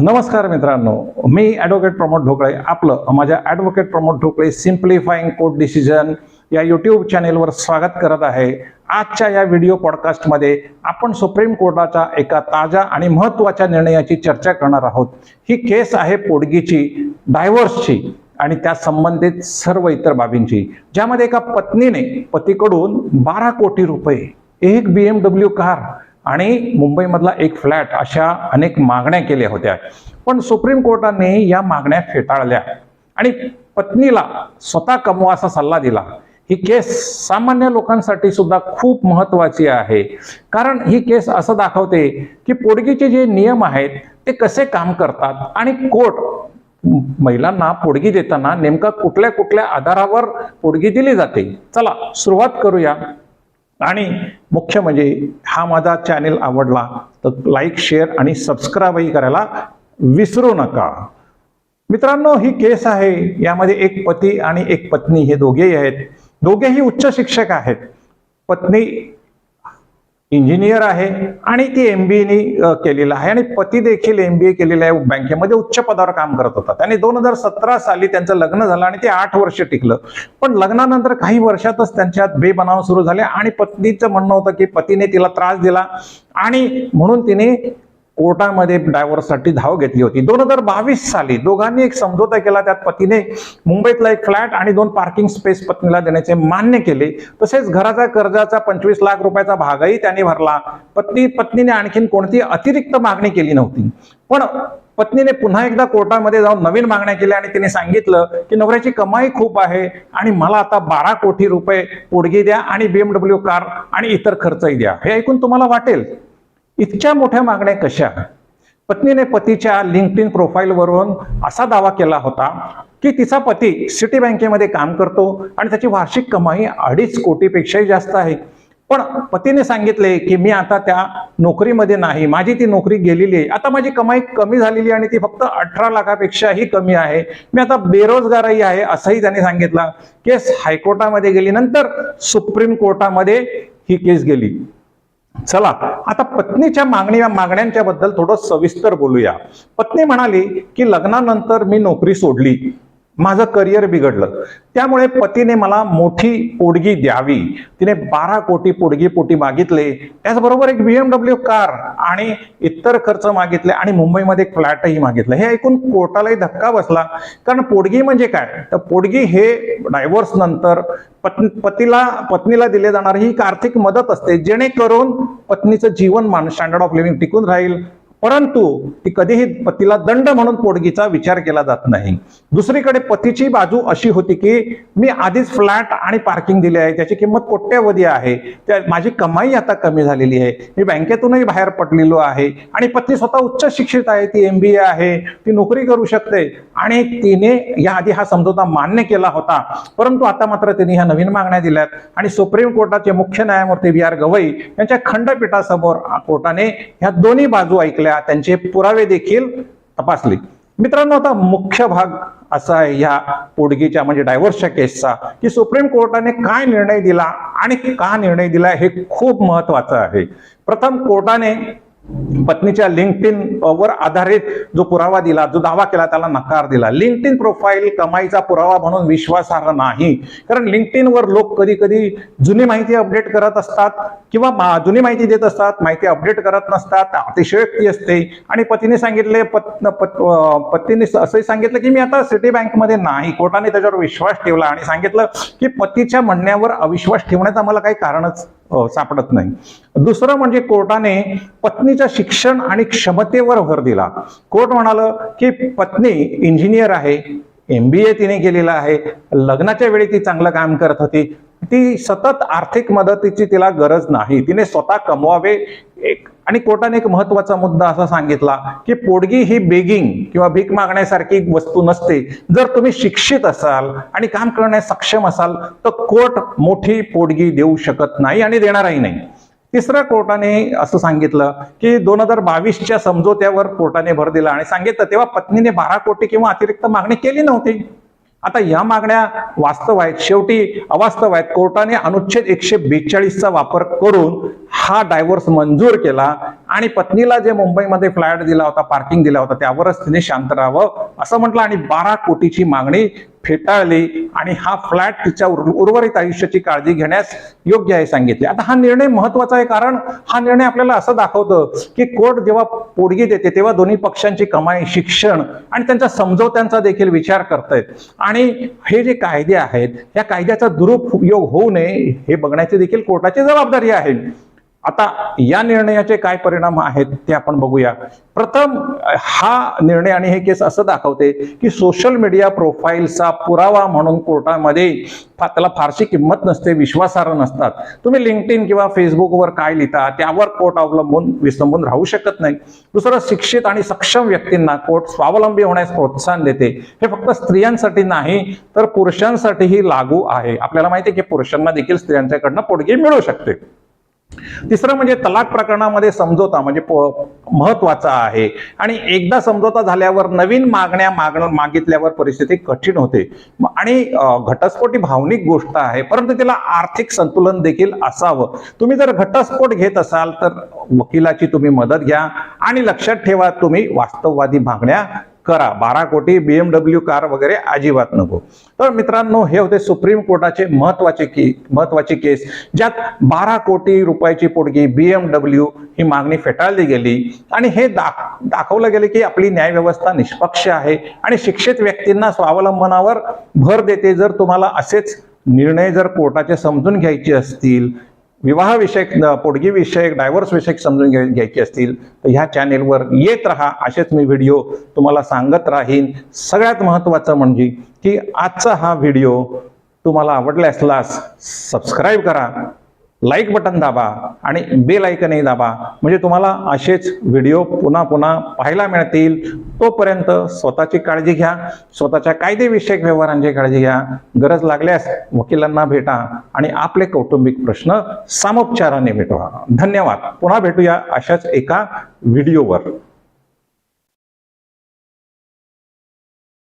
नमस्कार मित्रांनो मी ॲडव्होकेट प्रमोद ढोकळे. आपलं माझ्या advocate Pramod Dhokale simplifying court decision या यूट्यूब चॅनेलवर स्वागत करत आहे. आजच्या या व्हिडिओ पॉडकास्टमध्ये आपण सुप्रीम कोर्टाच्या एका ताज्या आणि महत्त्वाच्या निर्णयाची चर्चा करणार आहोत. ही केस आहे पोडगीची डायव्होर्सची आणि त्या संबंधित सर्व इतर बाबींची. ज्यामध्ये एका पत्नीने पतीकडून बारा कोटी रुपये एक बी एम डब्ल्यू कार आणि मुंबईमधला एक फ्लॅट अशा अनेक मागण्या केल्या होत्या. पण सुप्रीम कोर्टाने या मागण्या फेटाळल्या. आणि पत्नीला स्वतः कमवा असा सल्ला दिला. ही केस सामान्य लोकांसाठी सुद्धा खूप महत्वाची आहे. कारण ही केस असं दाखवते की पोडगीचे जे नियम आहेत ते कसे काम करतात आणि कोर्ट महिलांना पोडगी देताना नेमका कुठल्या कुठल्या आधारावर पोडगी दिली जाते. चला सुरुवात करूया. आणि मुख्य म्हणजे हा माझा चॅनेल आवडला तर लाईक शेअर आणि सबस्क्राईबही करायला विसरू नका. मित्रांनो ही केस आहे. यामध्ये एक पती आणि एक पत्नी हे दोघेही आहेत. दोघेही उच्च शिक्षक आहेत. पत्नी इंजिनियर आहे आणि ती एम बी एनी केलेलं आहे. आणि पती देखील एम बी ए केलेलं आहे बँकेमध्ये उच्च पदावर काम करत होता. आणि दोन हजार सतरा साली त्यांचं लग्न झालं आणि ते आठ वर्ष टिकलं. पण लग्नानंतर काही वर्षातच त्यांच्यात बेबनाव सुरू झाले आणि पत्नीचं म्हणणं होतं की पतीने तिला त्रास दिला आणि म्हणून तिने कोर्टामध्ये डायव्होर्ससाठी धाव घेतली होती. दोन हजार बावीस साली दोघांनी एक समझोता केला. त्यात पतीने मुंबईतला एक फ्लॅट आणि दोन पार्किंग स्पेस पत्नीला देण्याचे मान्य केले. तसेच घराचा कर्जाचा पंचवीस लाख रुपयाचा भागही त्यांनी भरला. पत्नी पत्नीने आणखीन कोणती अतिरिक्त मागणी केली नव्हती. पण पत्नीने पुन्हा एकदा कोर्टामध्ये जाऊन नवीन मागण्या केल्या आणि तिने सांगितलं की नवऱ्याची कमाई खूप आहे आणि मला आता बारा कोटी रुपये पोडगी द्या आणि बीएमडब्ल्यू कार आणि इतर खर्चही द्या. हे ऐकून तुम्हाला वाटेल इतक्या मोठ्या मागण्या कशा? पत्नीने पतीच्या लिंक्ड इन प्रोफाईलवरून असा दावा केला होता की तिचा पती सिटी बँकेमध्ये काम करतो आणि त्याची वार्षिक कमाई अडीच कोटीपेक्षाही जास्त आहे. पण पतीने सांगितले की मी आता त्या नोकरीमध्ये नाही. माझी ती नोकरी गेलेली आहे. आता माझी कमाई कमी झालेली आणि ती फक्त अठरा लाखापेक्षाही कमी आहे. मी आता बेरोजगारही आहे असंही त्यांनी सांगितलं. केस हायकोर्टामध्ये गेली. नंतर सुप्रीम कोर्टामध्ये ही केस गेली. चला आता पत्नीच्या मागणी मागण्यांच्या बद्दल थोडं सविस्तर बोलूया. पत्नी म्हणाली की लग्नानंतर मी नोकरी सोडली. माझं करिअर बिघडलं. त्यामुळे पतीने मला मोठी पोडगी द्यावी. तिने बारा कोटी पोडगी पोटी मागितले. त्याचबरोबर एक बीएमडब्ल्यू कार आणि इतर खर्च मागितले आणि मुंबईमध्ये एक फ्लॅटही मागितलं. हे ऐकून कोर्टालाही धक्का बसला. कारण पोडगी म्हणजे काय? तर पोडगी हे डायव्हर्स नंतर पत्नी पतीला पत्नीला दिले जाणारी ही एक आर्थिक मदत असते. जेणेकरून पत्नीचं जीवन मान स्टँडर्ड ऑफ लिव्हिंग टिकून राहील. परंतु ती कधीही पतीला दंड म्हणून पोटगीचा विचार केला जात नाही. दुसरीकडे पतीची बाजू अशी होती की मी आधीच फ्लॅट आणि पार्किंग दिले आहे त्याची किंमत कोट्यवधी आहे त्या माझी कमाई आता कमी झालेली आहे मी बँकेतूनही बाहेर पडलेलो आहे आणि पत्नी स्वतः उच्च शिक्षित आहे ती एम बी ए आहे ती नोकरी करू शकते आणि तिने याआधी हा समझोता मान्य केला होता. परंतु आता मात्र तिने ह्या नवीन मागण्या दिल्यात आणि सुप्रीम कोर्टाचे मुख्य न्यायमूर्ती बी आर गवई यांच्या खंडपीठासमोर कोर्टाने ह्या दोन्ही बाजू ऐकल्या. त्यांचे पुरावे देखील तपासले. मित्रांनो आता मुख्य भाग असा आहे ह्या पोडगीच्या म्हणजे डायव्हर्सच्या केसचा की सुप्रीम कोर्टाने काय निर्णय दिला आणि का निर्णय दिला हे खूप महत्वाचं आहे. प्रथम कोर्टाने पत्नीच्या लिंक्ड इन वर आधारित जो पुरावा दिला जो दावा केला त्याला नकार दिला. लिंक्ड इन प्रोफाईल कमाईचा पुरावा म्हणून विश्वासार्ह नाही. कारण लिंक्ड वर लोक कधी कधी जुनी माहिती अपडेट करत असतात किंवा जुनी माहिती देत असतात माहिती अपडेट करत नसतात अतिशयोक्ती असते. आणि पतीने सांगितले पत, पत, अं, पत्नीने असंही सांगितलं की मी आता सिटी बँकमध्ये नाही. कोर्टाने त्याच्यावर विश्वास ठेवला आणि सांगितलं की पतीच्या म्हणण्यावर अविश्वास ठेवण्याचं मला काही कारणच सापडत नाही. दुसरं म्हणजे कोर्टाने पत्नीच्या शिक्षण आणि क्षमतेवर भर दिला. कोर्ट म्हणालं की पत्नी इंजिनियर आहे एम बी ए तिने केलेलं आहे लग्नाच्या वेळी ती चांगलं काम करत होती. ती सतत आर्थिक मदतीची तिला गरज नाही. तिने स्वतः कमवावे एक आणि कोर्टाने एक महत्त्वाचा मुद्दा असा सांगितला की पोडगी ही बेगिंग किंवा भीक मागण्यासारखी वस्तू नसते. जर तुम्ही शिक्षित असाल आणि काम करण्यास सक्षम असाल तर कोर्ट मोठी पोडगी देऊ शकत नाही आणि देणारही नाही. तिसऱ्या कोर्टाने असं सांगितलं की दोन हजार बावीसच्या समझोत्यावर कोर्टाने भर दिला आणि सांगितलं तेव्हा पत्नीने बारा कोटी किंवा अतिरिक्त मागणी केली नव्हती. आता या मागण्या वास्तव आहेत. शेवटी अवास्तव आहेत. कोर्टाने अनुच्छेद एकशे बेचाळीसचा वापर करून हा डायव्होर्स मंजूर केला. आणि पत्नीला जे मुंबईमध्ये फ्लॅट दिला होता पार्किंग दिला होता त्यावरच तिने शांत राहावं असं म्हटलं आणि बारा कोटीची मागणी फेटाळली आणि हा फ्लॅट तिच्या उर्वरित आयुष्याची काळजी घेण्यास योग्य आहे सांगितले. आता हा निर्णय महत्त्वाचा आहे कारण हा निर्णय आपल्याला असं दाखवतं की कोर्ट जेव्हा पोडगी देते तेव्हा दोन्ही पक्षांची कमाई शिक्षण आणि त्यांच्या समजवत्यांचा देखील विचार करतायत. आणि हे जे कायदे आहेत या कायद्याचा दुरुपयोग होऊ नये हे बघण्याची देखील कोर्टाची जबाबदारी आहे. आता या निर्णयाचे काय परिणाम आहेत ते आपण बघूया. प्रथम हा निर्णय आणि हे केस असं दाखवते की सोशल मीडिया प्रोफाईलचा पुरावा म्हणून कोर्टामध्ये त्याला फारशी किंमत नसते विश्वासार्ह नसतात. तुम्ही लिंक्डइन किंवा फेसबुकवर काय लिहिता त्यावर कोर्ट अवलंबून विसंबून राहू शकत नाही. दुसरं शिक्षित आणि सक्षम व्यक्तींना कोर्ट स्वावलंबी होण्यास प्रोत्साहन देते. हे फक्त स्त्रियांसाठी नाही तर पुरुषांसाठीही लागू आहे. आपल्याला माहिती आहे की पुरुषांना देखील स्त्रियांच्याकडनं पोटगी मिळू शकते. तिसरं म्हणजे तलाक प्रकरणामध्ये समझोता म्हणजे महत्त्वाचा आहे. आणि एकदा समझोता झाल्यावर नवीन मागण्या मागण मागितल्यावर परिस्थिती कठीण होते. आणि घटस्फोट ही भावनिक गोष्ट आहे परंतु तिला आर्थिक संतुलन देखील असावं. तुम्ही जर घटस्फोट घेत असाल तर वकिलाची तुम्ही मदत घ्या आणि लक्षात ठेवा तुम्ही वास्तववादी मागण्या करा. बारा कोटी बीएमडब्ल्यू कार वगैरे अजिबात नको. तर मित्रांनो हे होते सुप्रीम कोर्टाचे महत्त्वाचे की महत्वाची केस. ज्यात बारा कोटी रुपयाची पोटगी बीएमडब्ल्यू ही मागणी फेटाळली गेली. आणि हे दाख दाखवलं गेलं की आपली न्यायव्यवस्था निष्पक्ष आहे. आणि शिक्षित व्यक्तींना स्वावलंबनावर भर देते जर तुम्हाला असेच निर्णय जर कोर्टाचे समजून घ्यायचे असतील विवाहविषयक पोटगीविषयक विषयक डायव्हर्स विषयक समजून घ्याय- घ्यायचे असतील तर ह्या चॅनेलवर येत राहा. असेच मी व्हिडिओ तुम्हाला सांगत राहीन. सगळ्यात महत्त्वाचं म्हणजे की आजचा हा व्हिडिओ तुम्हाला आवडला असल्यास सबस्क्राईब करा. लाईक बटन दाबा आणि बेल ऐकनही दाबा. म्हणजे तुम्हाला असेच व्हिडिओ पुन्हा पुन्हा पाहायला मिळतील. तोपर्यंत स्वतःची काळजी घ्या. स्वतःच्या कायदेविषयक व्यवहारांची काळजी घ्या. गरज लागल्यास वकिलांना भेटा आणि आपले कौटुंबिक प्रश्न सामोपचाराने भेटवा धन्यवाद. पुन्हा भेटूया अशाच एका व्हिडिओवर